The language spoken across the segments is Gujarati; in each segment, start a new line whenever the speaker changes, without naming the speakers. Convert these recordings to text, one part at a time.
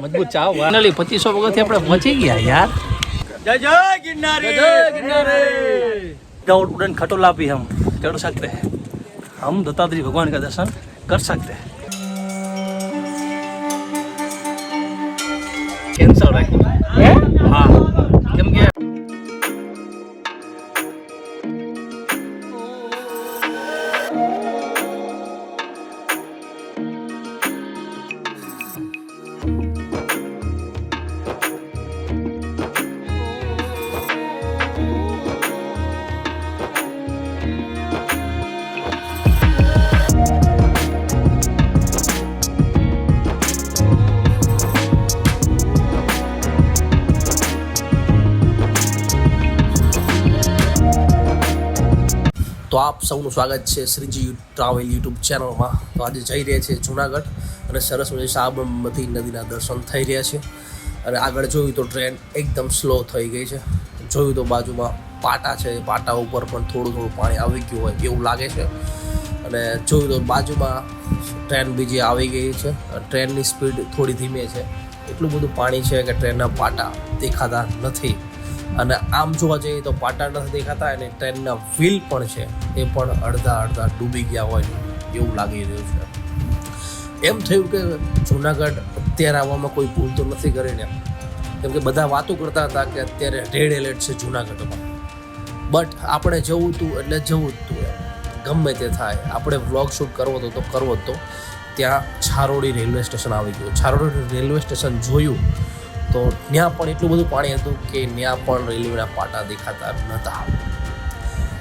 મજબૂત ચાવ ફાઇનલી પચીસો પગથિયા આપણે પહોંચી ગયા યાર
जय जय गिरनारी गाउड उड़न खटोला भी हम चढ़ सकते हैं हम दत्तात्रेय भगवान का दर्शन कर सकते हैं
કેન્સલ રાખ્યું
તો આપ સૌનું સ્વાગત છે શ્રીજી ટ્રાવેલ યુટ્યુબ ચેનલમાં. તો આજે જઈ રહ્યા છે જુનાગઢ અને સરસ મજાની સાબરમતી નદીના દર્શન થઈ રહ્યા છે. અને આગળ જોયું તો ટ્રેન એકદમ સ્લો થઈ ગઈ છે. જોયું તો બાજુમાં પાટા છે, પાટા ઉપર પણ થોડું થોડું પાણી આવી ગયું હોય એવું લાગે છે. અને જોયું તો બાજુમાં ટ્રેન બીજી આવી ગઈ છે. ટ્રેનની સ્પીડ થોડી ધીમે છે. એટલું બધું પાણી છે કે ટ્રેનના પાટા દેખાતા નથી. અને આમ જોવા જઈએ તો પાટા નથી દેખાતા અને ટ્રેનના વ્હીલ પણ છે, એ પણ અડધા અડધા ડૂબી ગયા હોય એવું લાગી રહ્યું છે. એમ થયું કે જુનાગઢ અત્યારે આવવામાં કોઈ ભૂલ તો નથી કરીને કેમ કે બધા વાતો કરતા હતા કે અત્યારે રેડ એલર્ટ છે જુનાગઢમાં. બટ આપણે જવું હતું એટલે જવું જ હતું ગમે તે થાય. આપણે વ્લોગ શૂટ કરવો હતો તો કરવો જ તો. ત્યાં છારોડી રેલવે સ્ટેશન આવી ગયું. છારોડી રેલવે સ્ટેશન જોયું તો ત્યાં પણ એટલું બધું પાણી હતું કે ત્યાં પણ રેલવેના પાટા દેખાતા નહોતા.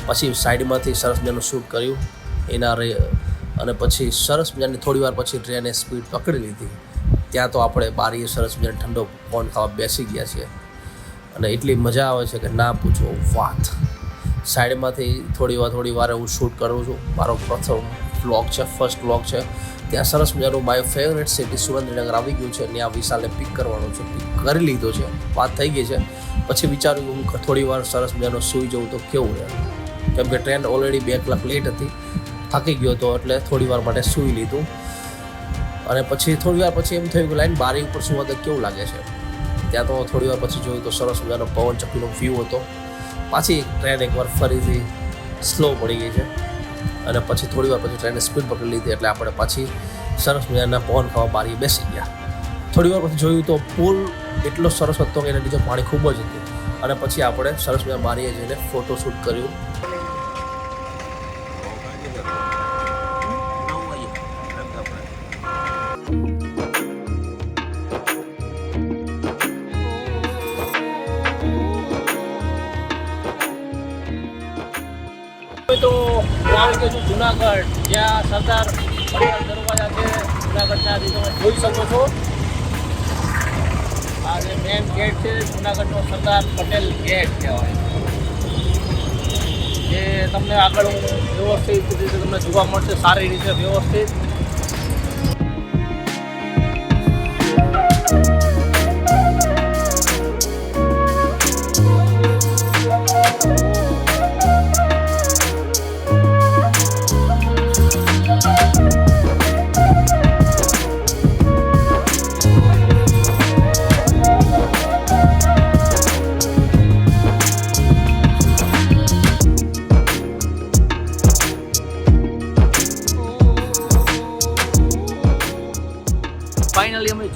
પછી સાઈડમાંથી સરસ મજાનું શૂટ કર્યું. એના રે અને પછી સરસ મજાની થોડી વાર પછી ટ્રેને સ્પીડ પકડી લીધી. ત્યાં તો આપણે બારીએ સરસ મજાનો ઠંડો પોન ખાવા બેસી ગયા છીએ. અને એટલી મજા આવે છે કે ના પૂછો વાત. સાઈડમાંથી થોડી વાર થોડી વાર હું શૂટ કરું છું. મારો પ્રથમ બ્લોગ છે ફર્સ્ટ બ્લોગ છે. ત્યાં સરસ મજાનું માય ફેવરેટ સિટી સુરેન્દ્રનગર આવી ગયું છે ત્યાં વિશાલે પિક કરવાનું છે. પિક કરી લીધો છે. વાત થઈ ગઈ છે. પછી વિચાર્યું હું થોડી વાર સરસ મજાનો સૂઈ જવું તો કેવું રહે? કેમ કે ટ્રેન ઓલરેડી બે કલાક લેટ હતી. થાકી ગયો હતો એટલે થોડી વાર માટે સૂઈ લીધું. અને પછી થોડી વાર પછી એમ થયું કે લાઈન બારી ઉપર સુવા તો કેવું લાગે છે? ત્યાં તો થોડી વાર પછી જોયું તો સરસ મજાનો પવન ચક્કીનો વ્યૂ હતો. પાછી ટ્રેન એકવાર ફરીથી સ્લો પડી ગઈ છે. અને પછી થોડી વાર પછી ટ્રેને સ્પીડ પકડી લીધી એટલે આપણે પછી સરસ મજાના પવન ખાવા બારીએ બેસી ગયા. થોડી વાર પછી જોયું તો પુલ એટલો સરસ હતો કે એના નીચે પાણી ખૂબ જ હતું. અને પછી આપણે સરસ મજા બારીએ જઈને ફોટો શૂટ કર્યું.
તો આવી ગયો છું જુનાગઢ, જ્યાં સરદાર દરવાજા છે, જુનાગઢના જે તમે જોઈ શકો છો. આ જે મેન ગેટ છે, જુનાગઢનો સરદાર પટેલ ગેટ કહેવાય. જે તમને આગળ હું વ્યવસ્થિત રીતે તમને જોવા મળશે, સારી રીતે વ્યવસ્થિત.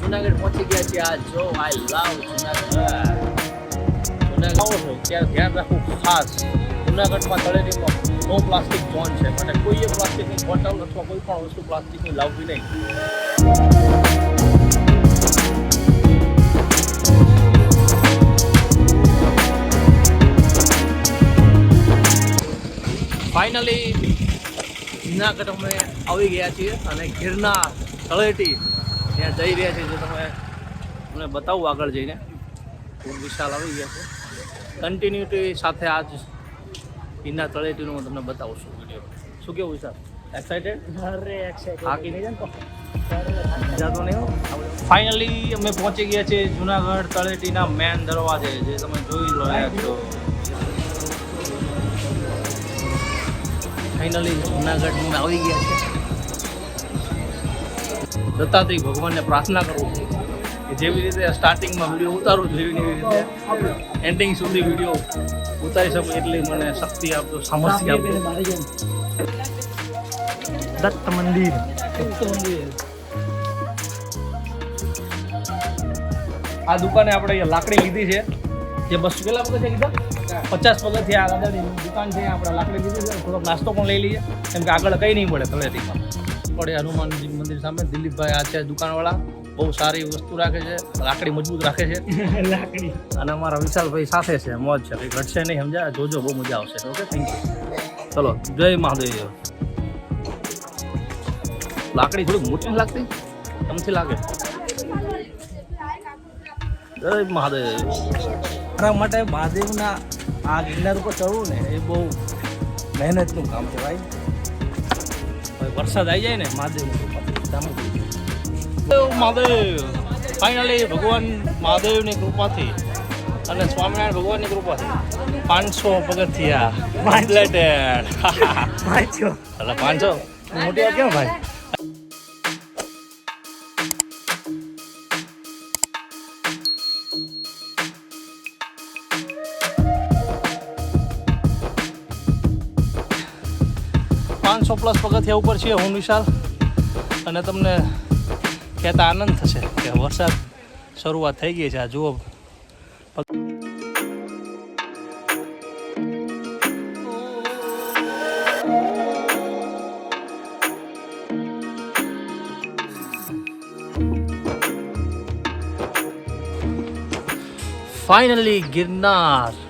જુનાગઢ પહોંચી ગયા છીએ આ. જો આઈ લવ જુનાગઢ. જુનાગઢ. છો ત્યારે ધ્યાન રાખવું ખાસ. જુનાગઢમાં તળેટીમાં નો પ્લાસ્ટિક ઝોન છે. અને કોઈએ પ્લાસ્ટિકની બોટલ અથવા કોઈ પણ વસ્તુ પ્લાસ્ટિકની લાવવી નહીં. ફાઇનલી જુનાગઢ અમે આવી ગયા છીએ અને ગિરનાર તળેટી ત્યાં જઈ રહ્યા છીએ જે તમે તમને બતાવું આગળ જઈને. ખૂબ વિશાલ આવી ગયા છે. કન્ટિન્યુટી સાથે આજ ઈના તળેટીનું હું તમને બતાવું છું વીડિયો શું કેવું વિશાલ? એક્સાઇટેડ
અરે એક્સાઇટેડ
હાકી નહીં જાય તો? જાતો નહીં ફાઇનલી અમે પહોંચી ગયા છીએ જુનાગઢ તળેટીના મેન દરવાજે જે તમે જોઈ લો છો. ફાઇનલી જુનાગઢ આવી ગયા છે. દત્તાત્રેય ભગવાનને પ્રાર્થના કરું છું કે જેવી રીતે સ્ટાર્ટિંગમાં વીડિયો ઉતારું છું એવી રીતે એન્ડિંગ સુધી વીડિયો ઉતારી શકું એટલી મને શક્તિ આપજો સામર્થ્ય આપજો.
દત્ત મંદિર. દત્ત મંદિર
આ દુકાને આપણે લાકડી લીધી છે. જે બસ કેટલા પગથિયા કીધા? પચાસ પગથિયા આ દાદાની દુકાન છે આપણે લાકડી લીધી છે થોડોક નાસ્તો પણ લઈ લઈએ. કેમ કે આગળ કંઈ નહીં મળે તળેટીમાં પડે હનુમાનજી મંદિર સામે. દિલીપભાઈ આ છે દુકાનવાળા. બહુ સારી વસ્તુ રાખે છે. લાકડી મજબૂત રાખે છે.
લાકડી.
અને અમારા વિશાલભાઈ સાથે છે. મોજ છે. કંઈ ઘટશે નહીં સમજાય? જોજો બહુ મજા આવશે. ઓકે થેન્ક યુ ચલો જય મહાદેવ. લાકડી થોડી મોટી લાગતી? તમથી લાગે? જય મહાદેવ.
મારા માટે મહાદેવના આ ગિરનાર ઉપર ચડવું ને એ બહુ મહેનતનું કામ છે ભાઈ.
વરસાદ આવી જાય ને મહાદેવ મહાદેવ ફાઇનલી ભગવાન મહાદેવની કૃપાથી અને સ્વામિનારાયણ ભગવાનની કૃપાથી પાંચસો પગથિયા
વાંચ્યો
એટલે પાંચસો? મોટી વાત કેમ ભાઈ પાંચસો પ્લસ પગથિયા ઉપર છીએ હું, વિશાલ. અને તમને કહેતા આનંદ થશે કે વરસાદ શરૂઆત થઈ ગઈ છે. આ જુઓ. ફાઇનલી ગિરનાર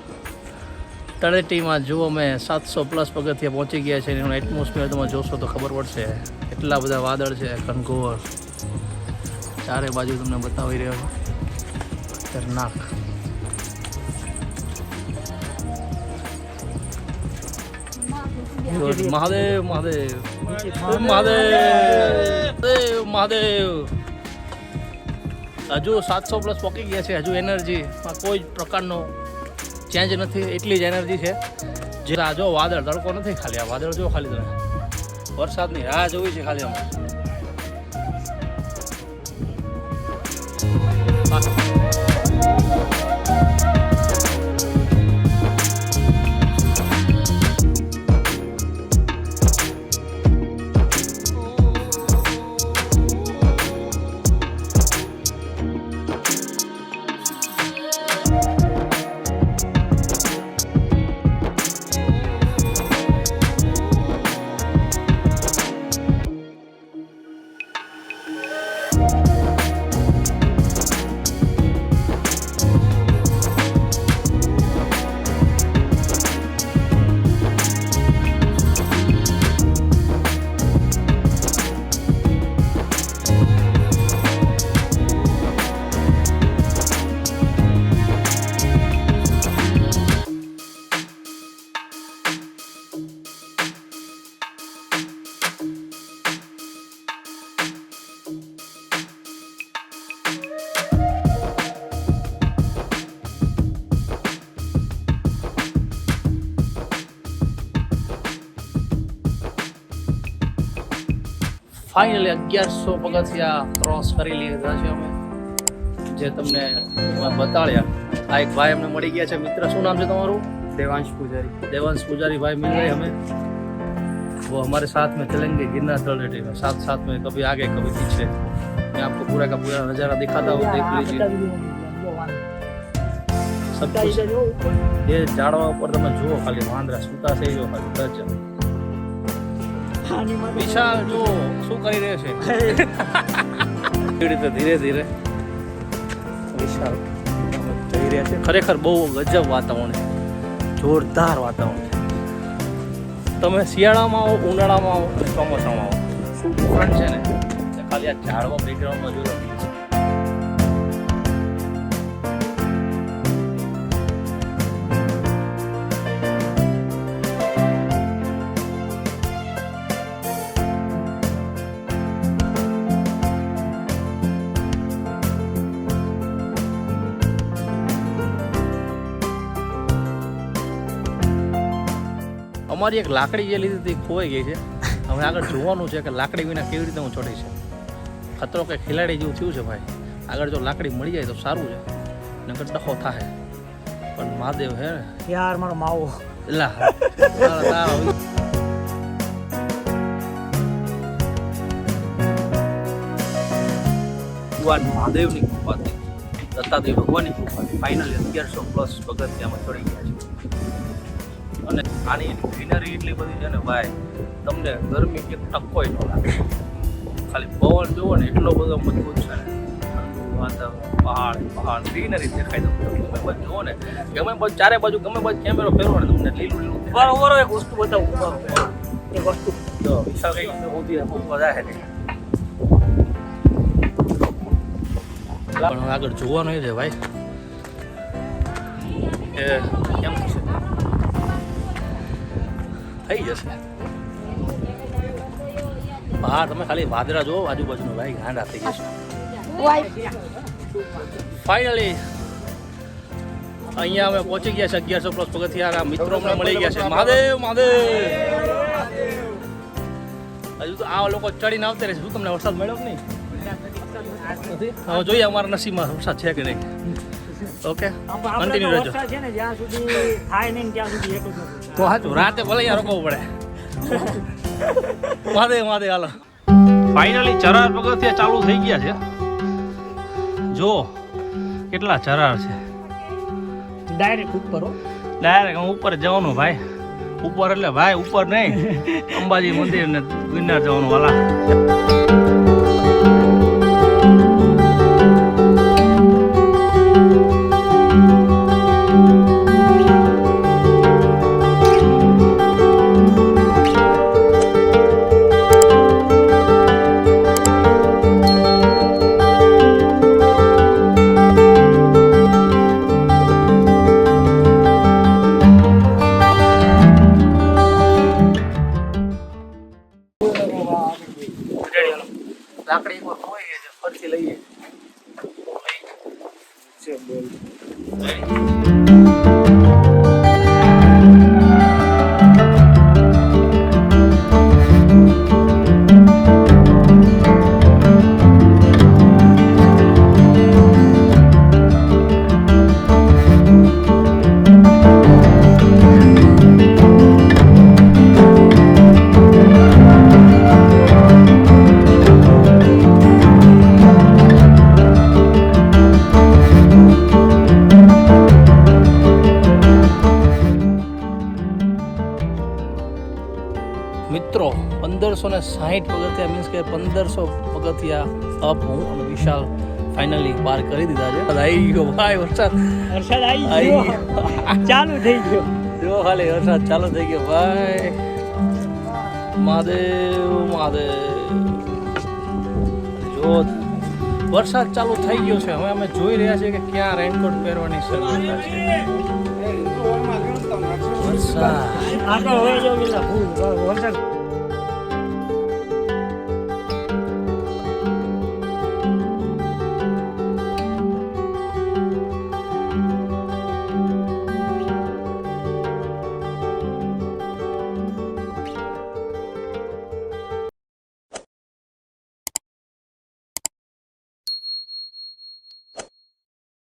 તળેટીમાં જુઓ અમે સાતસો પ્લસ પગથિયા પહોંચી ગયા છે એનું એટમોસ્ફિયર તમે જોશો તો ખબર પડશે. એટલા બધા વાદળ છે ઘનઘોર. ચારે બાજુ તમને બતાવી રહ્યો ખતરનાક. મહાદેવ. મહાદેવ મહાદેવ. મહાદેવ. હજુ સાતસો પ્લસ પહોંચી ગયા છે હજુ એનર્જીમાં કોઈ જ ચેન્જ નથી, એટલી જ એનર્જી છે. જે આ જો વાદળ, તડકો નથી ખાલી, આ વાદળ જો ખાલી તમે વરસાદની રાહ જોવી છે ખાલી અમે ફાઇનલી અગિયારસો પગથિયા ક્રોસ કરી લીધા છે અમે જે તમને બતાડ્યા આ એક ભાઈ અમને મળી ગયા છે મિત્ર શું નામ છે તમારું
દેવાંશ પૂજારી
देवांश पुजारी भाई मिल गए हमें वो हमारे साथ में चलेंगे गिरनार तलरेटी में साथ साथ में कभी आगे कभी पीछे मैं आपको पूरा का पूरा नज़ारा दिखाता हूँ देख लीजिए सब कुछ ये ઝાડવા ઉપર તમે જુઓ ખાલી વાંદરા સૂતા છે જો ખાલી ગજબ વિશાલ જો શું કરી રહ્યો છે? કેવી રીતે ધીરે ધીરે? વિશાલ જઈ રહ્યા છે. ખરેખર બહુ ગજબ વાતાવરણ છે. જોરદાર વાતાવરણ છે. તમે શિયાળામાં આવો ઉનાળામાં આવો ચોમાસામાં આવો. શું ડિફરન્ટ છે ને. ખાલી આ ઝાડવા બેકગ્રાઉન્ડમાં જોયો. અમારી એક લાકડી જે લીધી હતી ખોવાઈ ગઈ છે. હવે આગળ જોવાનું છે કે લાકડી વિના કેવી રીતે હું ચડી છે ખતરો કે ખેલાડી જેવું થયું છે ભાઈ. આગળ જો લાકડી મળી જાય તો સારું છે. નકર ડખો થાય પણ મહાદેવ હે
યાર મારો માવો.
લા ભગવાન મહાદેવની કૃપાથી દત્તાત્રેય ભગવાનની કૃપાથી ફાઇનલી અગિયારસો પ્લસ પગથિયામાં ચડી ગયા છે અને આની ગ્રીનરી એટલી બધી છે ને ભાઈ તમને ગરમી એક ટકોય ન લાગે. ખાલી પવન જુઓ ને એટલો બધો મજબૂત છે ને. પહાડ પહાડ ગ્રીનરી દેખાય તમને. ગમે બાજુ જુઓ ને ગમે બાજુ ચારે બાજુ ગમે બાજુ કેમેરો ફેરવો ને તમને લીલું લીલું.
બરોબર એક વસ્તુ બતાવું બરોબર. એક વસ્તુ.
જો વિશાલ કઈ હોતી ને પણ આગળ જોવાનું એ છે ભાઈ. થઈ જશે. બહાર તમે ખાલી વાદળા જુઓ આજુબાજુ ભાઈ ગાંડા થઈ જશે. ફાઇનલી અહીંયા અમે પહોંચી ગયા છે અગિયારસો પ્લસ પગથિયા મિત્રો અમને મળી ગયા છે. મહાદેવ મહાદેવ! હજુ તો આ લોકો ચડીને આવતા રહેશે. શું તમને વરસાદ મળ્યો કે નહીં? હવે જોઈએ અમારા નસીબમાં વરસાદ છે કે નહીં. ઓકે કન્ટિન્યુ રહેજો.
છે ને જ્યાં સુધી થાય નહીં ત્યાં સુધી એટલું.
તો હાચું રાતે ભલે યાર રોકવું પડે. વાદે વાદે હાલો. ફાઇનલી ચરાર પગથિયા ચાલુ થઈ ગયા છે. જો કેટલા ચરાર છે.
ડાયરેક્ટ ઉપર
ડાયરેક્ટ હું ઉપર જવાનું ભાઈ. ઉપર એટલે ભાઈ ઉપર નહીં. અંબાજી મંદિર ને ગિરનાર જવાનું વાલા. મિત્રો પંદરસો ને સાહીઠ પગથિયા મીન્સ કે પંદરસો પગથિયા અપ હું અને વિશાલ ફાઇનલી પાર કરી દીધા છે. આવી ગયો. ભાઈ વરસાદ
વરસાદ આવી ગયો. ચાલુ થઈ ગયો.
જો ખાલી વરસાદ ચાલુ થઈ ગયો. ભાઈ મહાદેવ મહાદેવ. જો વરસાદ ચાલુ થઈ ગયો છે. હવે અમે જોઈ રહ્યા છીએ કે ક્યાં રેનકોટ પહેરવાની શક્યતા છે. વરસાદ.
આ હોય જો પેલા ફૂલ વરસાદ